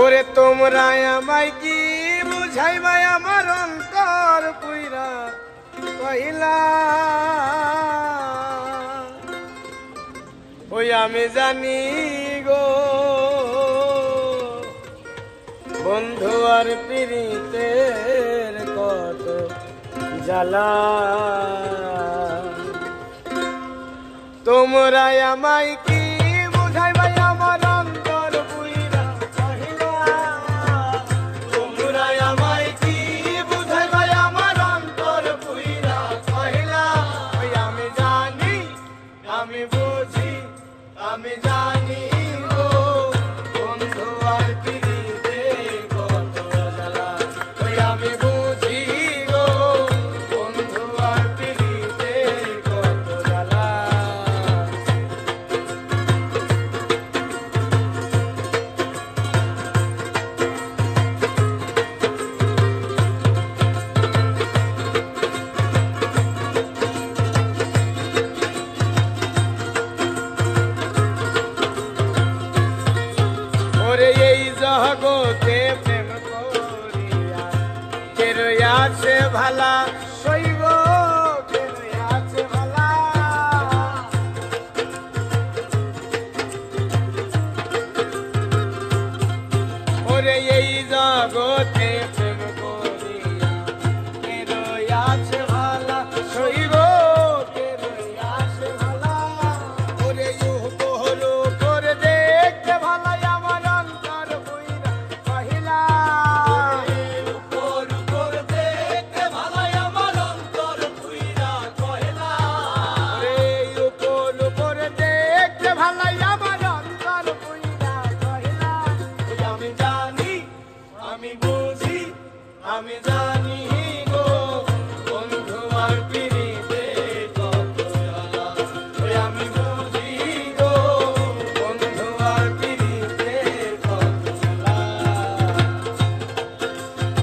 ওরে তোমরা আমায় কি বুঝাইবা? আমার অন্তর পুইরা কহিলা। ওই আমি জানি গো, বন্ধু আর পিড়িতে কত জ্বালা। তোমরা আমায় কি বুঝাইবা? আমি বুঝি আমি কেন আছে ভালা শৈব কেন আছে ভালা। ওরে এই জগতে আমি যা